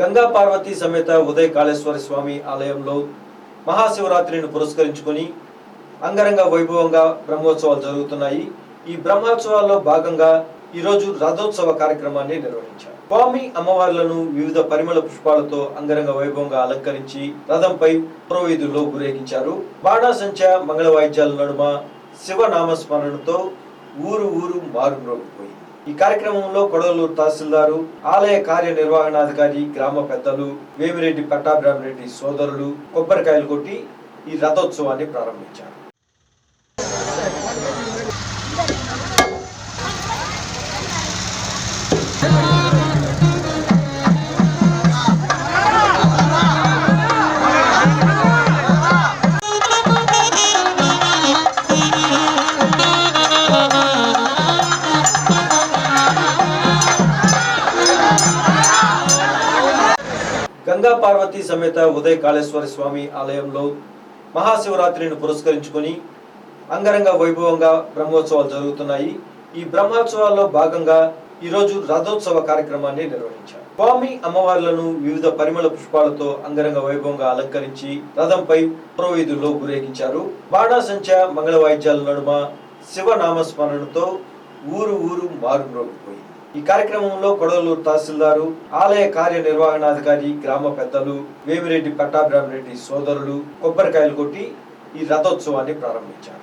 గంగా పార్వతి సమేత ఉదయ కాళేశ్వర స్వామి ఆలయంలో మహాశివరాత్రిని పురస్కరించుకొని అంగరంగ వైభవంగా బ్రహ్మోత్సవాలు జరుగుతున్నాయి. ఈ బ్రహ్మోత్సవాల్లో భాగంగా ఈరోజు రథోత్సవ కార్యక్రమాన్ని నిర్వహించారు. స్వామి అమ్మవార్లను వివిధ పరిమళ పుష్పాలతో అంగరంగ వైభవంగా అలంకరించి రథంపై పురోవీధుల్లో ఊరేగించారు. బాణాసంచ మంగళ వాయిద్యాల నడుమ శివనామస్మరణతో ఊరు ఊరు మారుమ్రోగిపోయింది ఈ కార్యక్రమంలో కొడవలూరు తహసీల్దారు ఆలయ కార్యనిర్వహణాధికారి గ్రామ పెద్దలు వేమిరెడ్డి పట్టాభిరామరెడ్డి సోదరులు కొబ్బరికాయలు కొట్టి ఈ రథోత్సవాన్ని ప్రారంభించారు. గంగా పార్వతి సమేత ఉదయ కాళేశ్వర స్వామి ఆలయంలో మహాశివరాత్రిని పురస్కరించుకొని అంగరంగ వైభవంగా బ్రహ్మోత్సవాలు జరుగుతున్నాయి. ఈ బ్రహ్మోత్సవాల్లో భాగంగా ఈరోజు రథోత్సవ కార్యక్రమాన్ని నిర్వహించారు. స్వామి అమ్మవార్లను వివిధ పరిమళ పుష్పాలతో అంగరంగ వైభవంగా అలంకరించి రథంపై పురోవీధుల్లో ఊరేగించారు బాణాసంచ మంగళ వాయిద్యాల నడుమ శివనామస్మరణతో ఊరు ఊరు మారుమ్రోగిపోయింది. ఈ కార్యక్రమంలో కొడవలూరు తహసీల్దారు ఆలయ కార్యనిర్వహణాధికారి గ్రామ పెద్దలు వేమిరెడ్డి పట్టాభిరామిరెడ్డి సోదరులు కొబ్బరికాయలు కొట్టి ఈ రథోత్సవాన్ని ప్రారంభించారు.